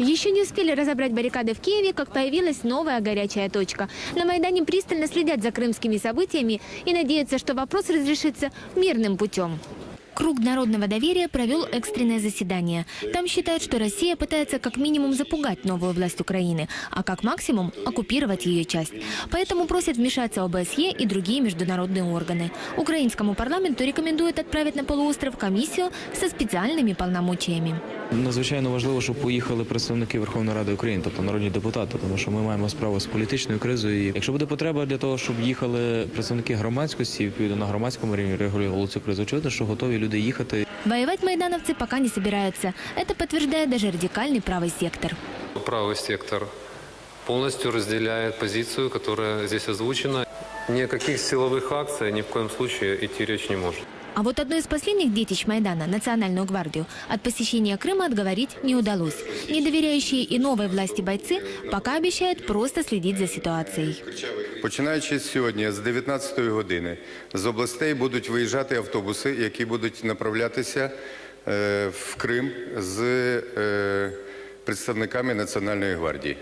Еще не успели разобрать баррикады в Киеве, как появилась новая горячая точка. На Майдане пристально следят за крымскими событиями и надеются, что вопрос разрешится мирным путем. Круг народного доверия провел экстренное заседание. Там считают, что Россия пытается как минимум запугать новую власть Украины, а как максимум оккупировать ее часть. Поэтому просят вмешаться ОБСЕ и другие международные органы. Украинскому парламенту рекомендуют отправить на полуостров комиссию со специальными полномочиями. Надзвичайно важливо, щоб поїхали представники Верховної Ради України, тобто народні депутати, тому що ми маємо справу з політичною кризою. І якщо буде потреба для того, щоб їхали представники громадськості, відповідно на громадському рівні регулювали цю кризу, очевидно, що готові люди їхати. Воевать майдановцы пока не собираются. Это подтверждает даже радикальный правый сектор. Правый сектор полностью разделяет позицию, которая здесь озвучена. Ни о каких силовых акциях ни в коем случае идти речь не может. А вот одной из последних детищ Майдана, Национальную гвардию, от посещения Крыма отговорить не удалось. Недоверяющие и новой власти бойцы пока обещают просто следить за ситуацией. Починаючи з сьогодні, з 19-ї години, з областей будуть виїжджати автобуси, які будуть направлятися е, в Крим з е, представниками Національної гвардії.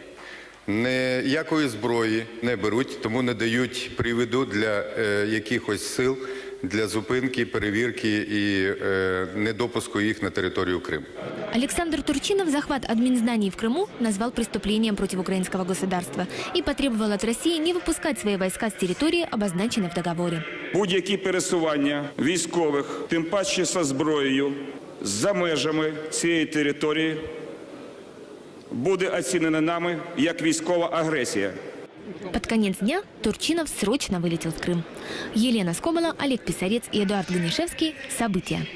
Ніякої зброї не беруть, тому не дають приводу для е, якихось сил для зупинки, перевірки і е, недопуску їх на територію Криму. Александр Турчинов захват админзданий в Крыму назвал преступлением против украинского государства и потребовал от России не выпускать свои войска с территории, обозначенной в договоре. Будь-які пересування військових, тим паче зі зброєю, за межами цієї території, буде оцінено нами як військова агресія. Под конец дня Турчинов срочно вылетел в Крым. Елена Скобола, Олег Писарец и Эдуард Ганишевский. События.